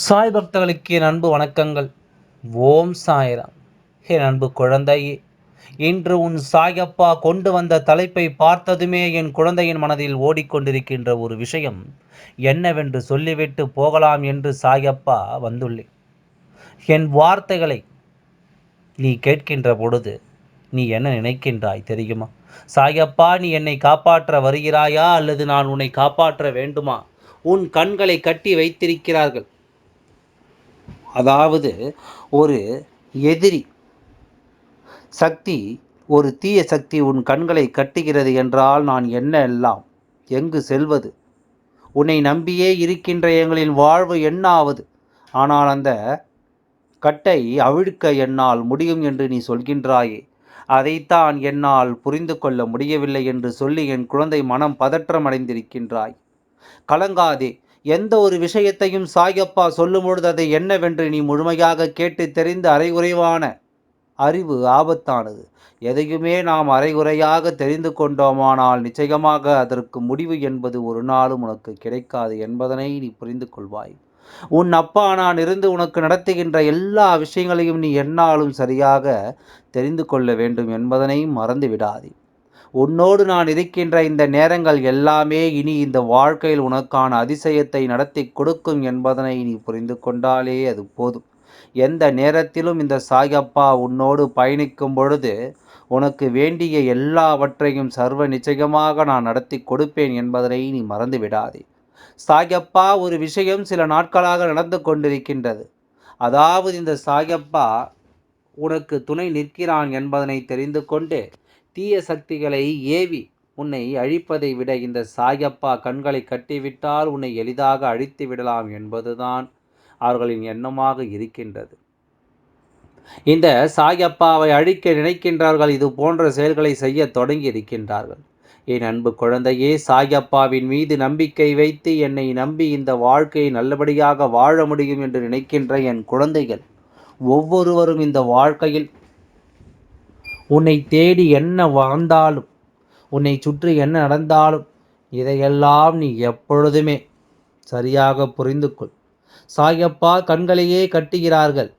சாய் பக்தர்களுக்கு என் அன்பு வணக்கங்கள். ஓம் சாய்ராம். என் அன்பு குழந்தையே இன்று உன் சாயப்பா கொண்டு வந்த தலைப்பை பார்த்ததுமே என் குழந்தையின் மனதில் ஓடிக்கொண்டிருக்கின்ற ஒரு விஷயம் என்னவென்று சொல்லிவிட்டு போகலாம் என்று சாயப்பா வந்துள்ளேன் என் வார்த்தைகளை நீ கேட்கின்ற பொழுது நீ என்ன நினைக்கின்றாய் தெரியுமா? சாயப்பா நீ என்னை காப்பாற்ற வருகிறாயா அல்லது நான் உன்னை காப்பாற்ற வேண்டுமா? உன் கண்களை கட்டி வைத்திருக்கிறார்கள். அதாவது ஒரு எதிரி சக்தி ஒரு தீய சக்தி உன் கண்களை கட்டுகிறது என்றால் நான் என்ன எல்லாம்? எங்கு செல்வது? உன்னை நம்பியே இருக்கின்ற எங்களின் வாழ்வு என்ன ஆவது ஆனால் அந்த கட்டை அவிழ்க்க என்னால் முடியும் என்று நீ சொல்கின்றாயே. அதைத்தான் என்னால் புரிந்து கொள்ள முடியவில்லை என்று சொல்லி என் குழந்தை மனம் பதற்றமடைந்திருக்கின்றாய் கலங்காதே எந்த ஒரு விஷயத்தையும் சாயப்பா சொல்லும் பொழுது அதை என்னவென்று நீ முழுமையாக கேட்டு தெரிந்து அரைகுறைவான அறிவு ஆபத்தானது. எதையுமே நாம் அரைகுறையாக தெரிந்து கொண்டோமானால் நிச்சயமாக அதற்கு முடிவு என்பது ஒரு நாளும் உனக்கு கிடைக்காது என்பதனை நீ புரிந்து கொள்வாய். உன் அப்பா நான் இருந்து உனக்கு நடத்துகின்ற எல்லா விஷயங்களையும் நீ என்னாலும் சரியாக தெரிந்து கொள்ள வேண்டும் என்பதனை மறந்து விடாதே உன்னோடு நான் இருக்கின்ற இந்த நேரங்கள் எல்லாமே இனி இந்த வாழ்க்கையில் உனக்கான அதிசயத்தை நடத்தி கொடுக்கும் என்பதனை நீ புரிந்து கொண்டாலே அது போதும். எந்த நேரத்திலும் இந்த சாயப்பா உன்னோடு பயணிக்கும் பொழுது உனக்கு வேண்டிய எல்லாவற்றையும் சர்வ நிச்சயமாக நான் நடத்தி கொடுப்பேன் என்பதனை நீ மறந்து விடாதே. சாயப்பா ஒரு விஷயம் சில நாட்களாக நடந்து கொண்டிருக்கின்றது. அதாவது இந்த சாயப்பா உனக்கு துணை நிற்கிறான் என்பதனை தெரிந்து கொண்டு தீய சக்திகளை ஏவி உன்னை அழிப்பதை விட இந்த சாயப்பா கண்களை கட்டிவிட்டால் உன்னை எளிதாக அழித்து விடலாம் என்பதுதான் அவர்களின் எண்ணமாக இருக்கின்றது. இந்த சாயப்பாவை அழிக்க நினைக்கின்றார்கள் இது போன்ற செயல்களை செய்ய தொடங்கி இருக்கின்றார்கள். என் அன்பு குழந்தையே சாயப்பாவின் மீது நம்பிக்கை வைத்து என்னை நம்பி இந்த வாழ்க்கையை நல்லபடியாக வாழ முடியும் என்று நினைக்கின்ற என் குழந்தைகள் ஒவ்வொருவரும் இந்த வாழ்க்கையில் உன்னை தேடி என்ன வாழ்ந்தாலும் உன்னை சுற்றி என்ன நடந்தாலும் இதையெல்லாம் நீ எப்பொழுதுமே சரியாக புரிந்து கொள் சாயப்பா கண்களையே கட்டுகிறார்கள்.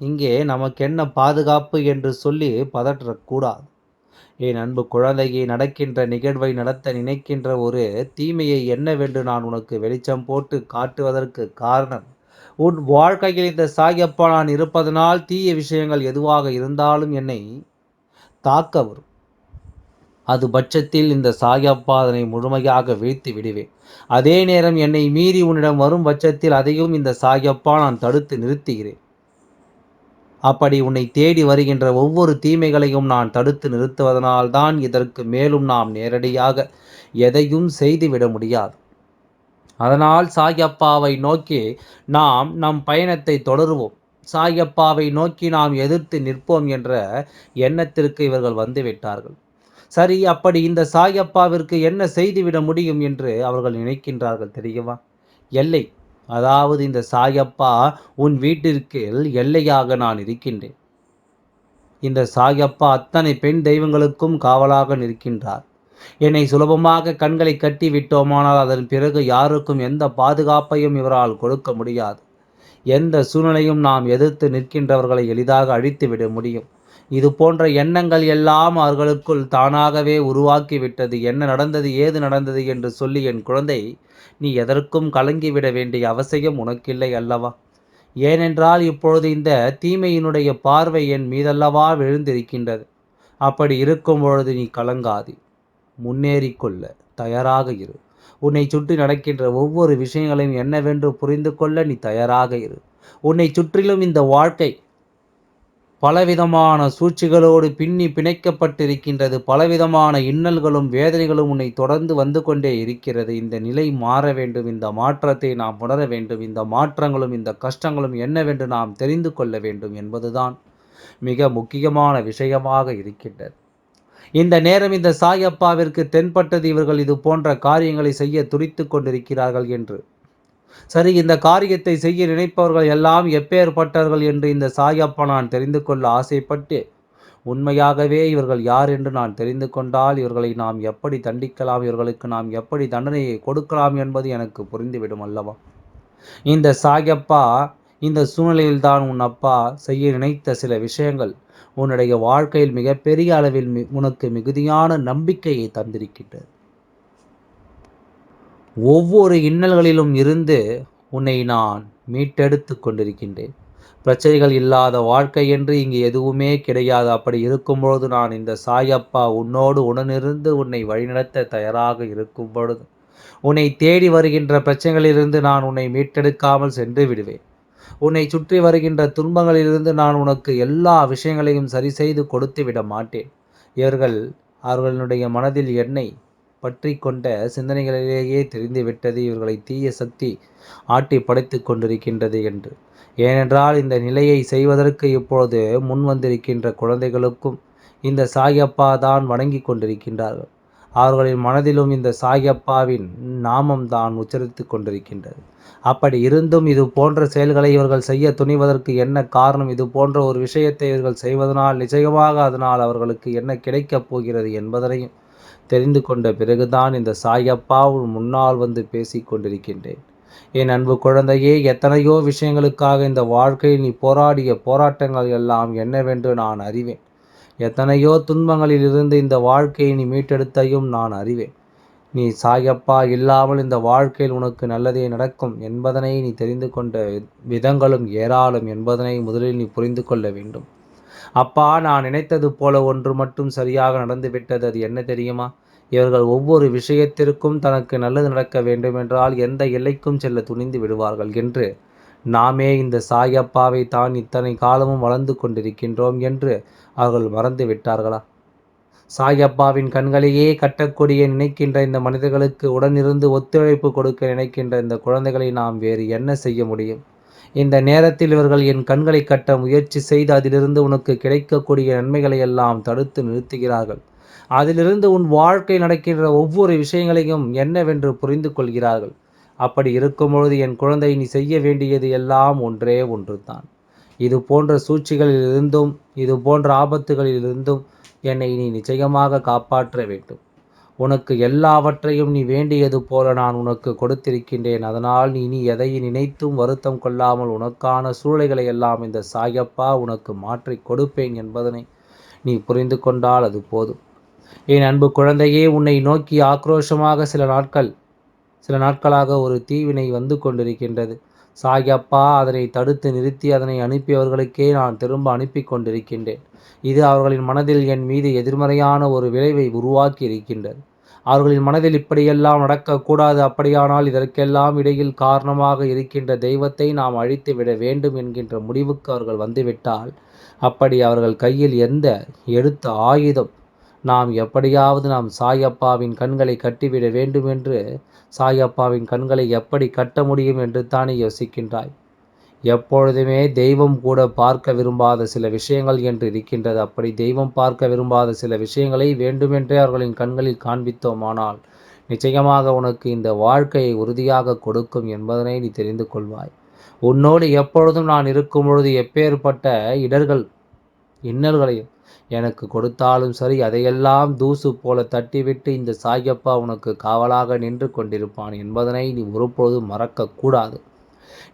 இங்கே நமக்கு என்ன பாதுகாப்பு என்று சொல்லி பதற்றக்கூடாது. என் அன்பு குழந்தையை நடக்கின்ற நிகழ்வை நடத்த நினைக்கின்ற ஒரு தீமையை என்னவென்று நான் உனக்கு வெளிச்சம் போட்டு காட்டுவதற்கு காரணம் உன் வாழ்க்கையில் இந்த சாயப்பா நான் இருப்பதனால் தீய விஷயங்கள் எதுவாக இருந்தாலும் என்னை தாக்க வரும். அது பட்சத்தில் இந்த சாயப்பா அதனை முழுமையாக வீழ்த்தி விடுவேன். அதே நேரம் என்னை மீறி உன்னிடம் வரும் பட்சத்தில் அதையும் இந்த சாயப்பா நான் தடுத்து நிறுத்துகிறேன். அப்படி உன்னை தேடி வருகின்ற ஒவ்வொரு தீமைகளையும் நான் தடுத்து நிறுத்துவதனால் தான் இதற்கு மேலும் நாம் நேரடியாக எதையும் செய்துவிட முடியாது. அதனால் சாயப்பாவை நோக்கி நாம் நம் பயணத்தை தொடருவோம். சாயப்பாவை நோக்கி நாம் எதிர்த்து நிற்போம் என்ற எண்ணத்திற்கு இவர்கள் வந்துவிட்டார்கள். சரி அப்படி இந்த சாயப்பாவிற்கு என்ன செய்துவிட முடியும் என்று அவர்கள் நினைக்கின்றார்கள் தெரியுமா? எல்லை அதாவது இந்த சாயப்பா உன் வீட்டிற்கு எல்லையாக நான் இருக்கின்றேன். இந்த சாயப்பா அத்தனை பெண் தெய்வங்களுக்கும் காவலாக நிற்கின்றார். என்னை சுலபமாக கண்களை கட்டி விட்டோமானால் அதன் பிறகு யாருக்கும் எந்த பாதுகாப்பையும் இவரால் கொடுக்க முடியாது. எந்த சூழ்நிலையும் நாம் எதிர்த்து நிற்கின்றவர்களை எளிதாக அழித்துவிட முடியும். இது போன்ற எண்ணங்கள் எல்லாம் அவர்களுக்குள் தானாகவே உருவாக்கிவிட்டது. என்ன நடந்தது ஏது நடந்தது என்று சொல்லி என் குழந்தை நீ எதற்கும் கலங்கிவிட வேண்டிய அவசியம் உனக்கில்லை அல்லவா? ஏனென்றால் இப்பொழுது இந்த தீமையினுடைய பார்வை என் மீதல்லவா விழுந்திருக்கின்றது. அப்படி இருக்கும் பொழுது நீ கலங்காது. முன்னேறிக்கொள்ள தயாராக இரு. உன்னை சுற்றி நடக்கின்ற ஒவ்வொரு விஷயங்களையும் என்னவென்று புரிந்து கொள்ள நீ தயாராக இரு. உன்னை சுற்றிலும் இந்த வாழ்க்கை பலவிதமான சூழ்ச்சிகளோடு பின்னி பிணைக்கப்பட்டிருக்கின்றது. பலவிதமான இன்னல்களும் வேதனைகளும் உன்னை தொடர்ந்து வந்து கொண்டே இருக்கிறது. இந்த நிலை மாற வேண்டும். இந்த மாற்றத்தை நாம் உணர வேண்டும். இந்த மாற்றங்களும் இந்த கஷ்டங்களும் என்னவென்று நாம் தெரிந்து கொள்ள வேண்டும் என்பதுதான் மிக முக்கியமான விஷயமாக இருக்கின்றது. இந்த நேரம் இந்த சாயப்பாவிற்கு தென்பட்டது இவர்கள் இது போன்ற காரியங்களை செய்ய துடித்து கொண்டிருக்கிறார்கள் என்று. சரி இந்த காரியத்தை செய்ய நினைப்பவர்கள் எல்லாம் எப்பேற்பட்டவர்கள் என்று இந்த சாயப்பா நான் தெரிந்து கொள்ள ஆசைப்பட்டு உண்மையாகவே இவர்கள் யார் என்று நான் தெரிந்து கொண்டால் இவர்களை நாம் எப்படி தண்டிக்கலாம் இவர்களுக்கு நாம் எப்படி தண்டனையை கொடுக்கலாம் என்பது எனக்கு புரிந்துவிடும் அல்லவா? இந்த சாயப்பா இந்த சூழ்நிலையில்தான் உன் அப்பா செய்ய நினைத்த சில விஷயங்கள். உன்னுடைய வாழ்க்கையில் மிகப்பெரிய அளவில் உனக்கு மிகுதியான நம்பிக்கையை தந்திருக்கின்றது. ஒவ்வொரு இன்னல்களிலும் இருந்து உன்னை நான் மீட்டெடுத்து கொண்டிருக்கின்றேன். பிரச்சனைகள் இல்லாத வாழ்க்கை என்று இங்கு எதுவுமே கிடையாது. அப்படி இருக்கும்பொழுது நான் இந்த சாயப்பா உன்னோடு உடனிருந்து உன்னை வழிநடத்த தயாராக இருக்கும் பொழுது உன்னை தேடி வருகின்ற பிரச்சனைகளிலிருந்து நான் உன்னை மீட்டெடுக்காமல் சென்று விடுவேன். உன்னை சுற்றி வருகின்ற துன்பங்களிலிருந்து நான் உனக்கு எல்லா விஷயங்களையும் சரி செய்து கொடுத்து விட மாட்டேன். இவர்கள் அவர்களுடைய மனதில் என்னை பற்றி கொண்ட சிந்தனைகளிலேயே தெரிந்துவிட்டது இவர்களை தீய சக்தி ஆட்டி படைத்து கொண்டிருக்கின்றது என்று. ஏனென்றால் இந்த நிலையை செய்வதற்கு இப்பொழுது முன் வந்திருக்கின்ற குழந்தைகளுக்கும் இந்த சாயப்பா தான் வணங்கி கொண்டிருக்கின்றார்கள். அவர்களின் மனதிலும் இந்த சாயப்பாவின் நாமம் தான் உச்சரித்து கொண்டிருக்கின்றது. அப்படி இருந்தும் இது போன்ற செயல்களை இவர்கள் செய்ய துணிவதற்கு என்ன காரணம்? இது போன்ற ஒரு விஷயத்தை இவர்கள் செய்வதனால் நிச்சயமாக அதனால் அவர்களுக்கு என்ன கிடைக்கப் போகிறது என்பதனையும் தெரிந்து கொண்ட பிறகுதான் இந்த சாயப்பா முன்னால் வந்து பேசிக் கொண்டிருக்கின்றேன். என் அன்பு குழந்தையே எத்தனையோ விஷயங்களுக்காக இந்த வாழ்க்கையில் நீ போராடிய போராட்டங்கள் எல்லாம் என்னவென்று நான் அறிவேன். எத்தனையோ துன்பங்களில் இருந்து இந்த வாழ்க்கையை நீ மீட்டெடுத்தையும் நான் அறிவேன். நீ சாயப்பா இல்லாமல் இந்த வாழ்க்கையில் உனக்கு நல்லதே நடக்கும் என்பதனை நீ தெரிந்து கொண்ட விதங்களும் ஏராளம் என்பதனை முதலில் நீ புரிந்து கொள்ள வேண்டும். அப்பா நான் நினைத்தது போல ஒன்று மட்டும் சரியாக நடந்துவிட்டது. அது என்ன தெரியுமா? இவர்கள் ஒவ்வொரு விஷயத்திற்கும் தனக்கு நல்லது நடக்க வேண்டுமென்றால் எந்த எல்லைக்கும் செல்ல துணிந்து விடுவார்கள் என்று நாமே இந்த சாயப்பாவை தான் இத்தனை காலமும் வளர்ந்து கொண்டிருக்கின்றோம் என்று அவர்கள் மறந்து விட்டார்களா? சாயப்பாவின் கண்களையே கட்டக்கூடிய நினைக்கின்ற இந்த மனிதர்களுக்கு உடனிருந்து ஒத்துழைப்பு கொடுக்க நினைக்கின்ற இந்த குழந்தைகளை நாம் வேறு என்ன செய்ய முடியும்? இந்த நேரத்தில் இவர்கள் என் கண்களை கட்ட முயற்சி செய்து அதிலிருந்து உனக்கு கிடைக்கக்கூடிய நன்மைகளை எல்லாம் தடுத்து நிறுத்துகிறார்கள். அதிலிருந்து உன் வாழ்க்கை நடக்கின்ற ஒவ்வொரு விஷயங்களையும் என்னவென்று புரிந்து கொள்கிறார்கள். அப்படி இருக்கும்பொழுது என் குழந்தை நீ செய்ய வேண்டியது எல்லாம் ஒன்றே ஒன்றுதான். இது போன்ற சூழ்ச்சிகளிலிருந்தும் இது போன்ற ஆபத்துகளிலிருந்தும் என்னை நீ நிச்சயமாக காப்பாற்ற வேண்டும். உனக்கு எல்லாவற்றையும் நீ வேண்டியது போல நான் உனக்கு கொடுத்திருக்கின்றேன். அதனால் நீ நீ எதை நினைத்தும் வருத்தம் கொள்ளாமல் உனக்கான சூழ்நிலைகளை எல்லாம் இந்த சாயப்பா உனக்கு மாற்றி கொடுப்பேன் என்பதனை நீ புரிந்து கொண்டால் அது போதும். என் அன்பு குழந்தையே உன்னை நோக்கி ஆக்ரோஷமாக சில நாட்கள் சில நாட்களாக ஒரு தீவினை வந்து கொண்டிருக்கின்றது. சாயப்பா அதனை தடுத்து நிறுத்தி அதனை அனுப்பியவர்களுக்கே நான் திரும்ப அனுப்பி கொண்டிருக்கின்றேன். இது அவர்களின் மனதில் என் மீது எதிர்மறையான ஒரு விளைவை உருவாக்கி இருக்கின்றது. அவர்களின் மனதில் இப்படியெல்லாம் நடக்கக்கூடாது அப்படியானால் இதற்கெல்லாம் இடையில் காரணமாக இருக்கின்ற தெய்வத்தை நாம் அழித்து விட வேண்டும் என்கின்ற முடிவுக்கு அவர்கள் வந்துவிட்டால் அப்படி அவர்கள் கையில் எந்த எடுத்த ஆயுதம் நாம் எப்படியாவது நாம் சாயப்பாவின் கண்களை கட்டிவிட வேண்டும் என்று சாயப்பாவின் கண்களை எப்படி கட்ட முடியும் என்று தானே யோசிக்கின்றாய். எப்பொழுதுமே தெய்வம் கூட பார்க்க விரும்பாத சில விஷயங்கள் என்று இருக்கின்றது. அப்படி தெய்வம் பார்க்க விரும்பாத சில விஷயங்களை வேண்டுமென்றே அவர்களின் கண்களில் காண்பித்தோமானால் நிச்சயமாக உனக்கு இந்த வாழ்க்கையை உறுதியாக கொடுக்கும் என்பதனை நீ தெரிந்து கொள்வாய். உன்னோடு எப்பொழுதும் நான் இருக்கும் பொழுது எப்பேற்பட்ட இடர்கள் இன்னல்களையும் எனக்கு கொடுத்தாலும் சரி அதையெல்லாம் தூசு போல தட்டிவிட்டு இந்த சாயப்பா உனக்கு காவலாக நின்று கொண்டிருப்பான் என்பதனை நீ ஒருபொழுதும் மறக்கக்கூடாது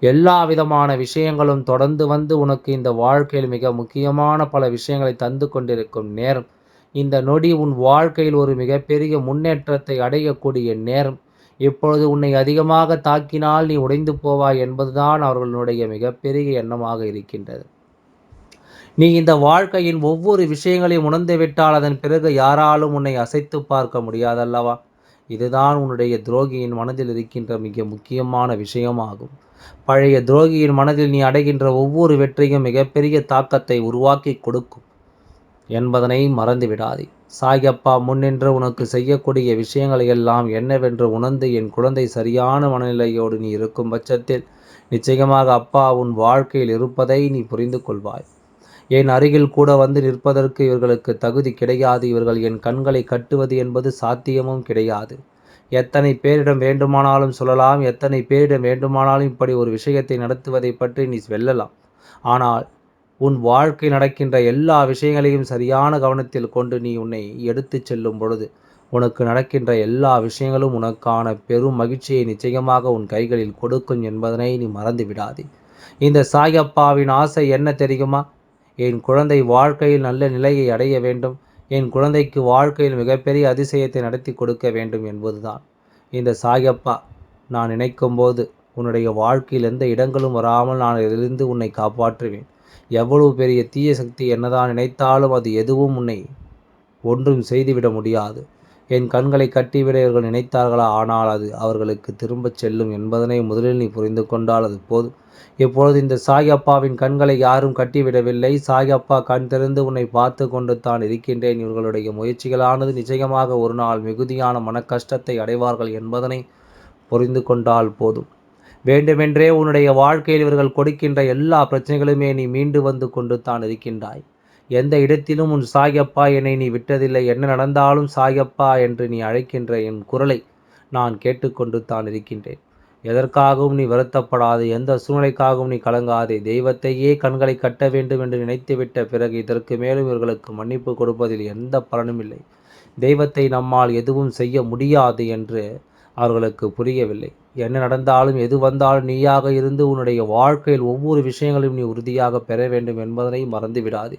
எல்லா விதமான விஷயங்களும் தொடர்ந்து வந்து உனக்கு இந்த வாழ்க்கையில் மிக முக்கியமான பல விஷயங்களை தந்து கொண்டிருக்கும் நேரம். இந்த நொடி உன் வாழ்க்கையில் ஒரு மிகப்பெரிய முன்னேற்றத்தை அடையக்கூடிய நேரம். இப்பொழுது உன்னை அதிகமாக தாக்கினால் நீ உடைந்து போவாய் என்பதுதான் அவர்களுடைய மிகப்பெரிய எண்ணமாக இருக்கின்றது. நீ இந்த வாழ்க்கையின் ஒவ்வொரு விஷயங்களையும் உணர்ந்துவிட்டால் அதன் பிறகு யாராலும் உன்னை அசைத்து பார்க்க முடியாதல்லவா? இதுதான் உன்னுடைய துரோகியின் மனதில் இருக்கின்ற மிக முக்கியமான விஷயமாகும். பழைய துரோகியின் மனதில் நீ அடைகின்ற ஒவ்வொரு வெற்றியும் மிகப்பெரிய தாக்கத்தை உருவாக்கி கொடுக்கும் என்பதனை மறந்துவிடாதே. சாயப்பா முன்னின்று உனக்கு செய்யக்கூடிய விஷயங்களை எல்லாம் என்னவென்று உணர்ந்து என் குழந்தை சரியான மனநிலையோடு நீ இருக்கும் பட்சத்தில் நிச்சயமாக அப்பா உன் வாழ்க்கையில் இருப்பதை நீ புரிந்து கொள்வாய். என் அருகில் கூட வந்து நிற்பதற்கு இவர்களுக்கு தகுதி கிடையாது. இவர்கள் என் கண்களை கட்டுவது என்பது சாத்தியமும் கிடையாது. எத்தனை பேரிடம் வேண்டுமானாலும் சொல்லலாம். எத்தனை பேரிடம் வேண்டுமானாலும் இப்படி ஒரு விஷயத்தை நடத்துவதை பற்றி நீ வெல்லலாம் ஆனால் உன் வாழ்க்கை நடக்கின்ற எல்லா விஷயங்களையும் சரியான கவனத்தில் கொண்டு நீ உன்னை எடுத்துச் செல்லும் பொழுது உனக்கு நடக்கின்ற எல்லா விஷயங்களும் உனக்கான பெரும் மகிழ்ச்சியை நிச்சயமாக உன் கைகளில் கொடுக்கும் என்பதனை நீ மறந்து விடாதே இந்த சாயப்பாவின் ஆசை என்ன தெரியுமா? என் குழந்தை வாழ்க்கையில் நல்ல நிலையை அடைய வேண்டும். என் குழந்தைக்கு வாழ்க்கையில் மிகப்பெரிய அதிசயத்தை நடத்தி கொடுக்க வேண்டும் என்பதுதான். இந்த சாயப்பா நான் நினைக்கும்போது உன்னுடைய வாழ்க்கையில் எந்த இடங்களும் வராமல் நான் இதிலிருந்து உன்னை காப்பாற்றுவேன். எவ்வளவு பெரிய தீய சக்தி என்னதான் நினைத்தாலும் அது எதுவும் உன்னை ஒன்றும் செய்துவிட முடியாது. என் கண்களை கட்டிவிட இவர்கள் நினைத்தார்களா? ஆனால் அது அவர்களுக்கு திரும்பச் செல்லும் என்பதனை முதலில் நீ புரிந்து கொண்டால் அது போதும். இப்பொழுது இந்த சாயப்பாவின் கண்களை யாரும் கட்டிவிடவில்லை. சாயப்பா கண் திறந்து உன்னை பார்த்து கொண்டு தான் இருக்கின்றேன். இவர்களுடைய முயற்சிகளானது நிச்சயமாக ஒரு நாள் மிகுதியான மன கஷ்டத்தை அடைவார்கள் என்பதனை புரிந்து கொண்டால் போதும். வேண்டுமென்றே உன்னுடைய வாழ்க்கையில் இவர்கள் கொடுக்கின்ற எல்லா பிரச்சனைகளுமே நீ மீண்டு வந்து கொண்டு தான் இருக்கின்றாய். எந்த இடத்திலும் உன் சாயப்பா என்னை நீ விட்டதில்லை. என்ன நடந்தாலும் சாயப்பா என்று நீ அழைக்கின்ற என் குரலை நான் கேட்டுக்கொண்டு தான் இருக்கின்றேன். எதற்காகவும் நீ வருத்தப்படாது எந்த சூழ்நிலைக்காகவும் நீ கலங்காதே. தெய்வத்தையே கண்களை கட்ட வேண்டும் என்று நினைத்துவிட்ட பிறகு இதற்கு மேலும் இவர்களுக்கு மன்னிப்பு கொடுப்பதில் எந்த பலனும் இல்லை. தெய்வத்தை நம்மால் எதுவும் செய்ய முடியாது என்று அவர்களுக்கு புரியவில்லை. என்ன நடந்தாலும் எது வந்தாலும் நீயாக இருந்து உன்னுடைய வாழ்க்கையில் ஒவ்வொரு விஷயங்களையும் நீ உறுதியாக பெற வேண்டும் என்பதனை மறந்து விடாதே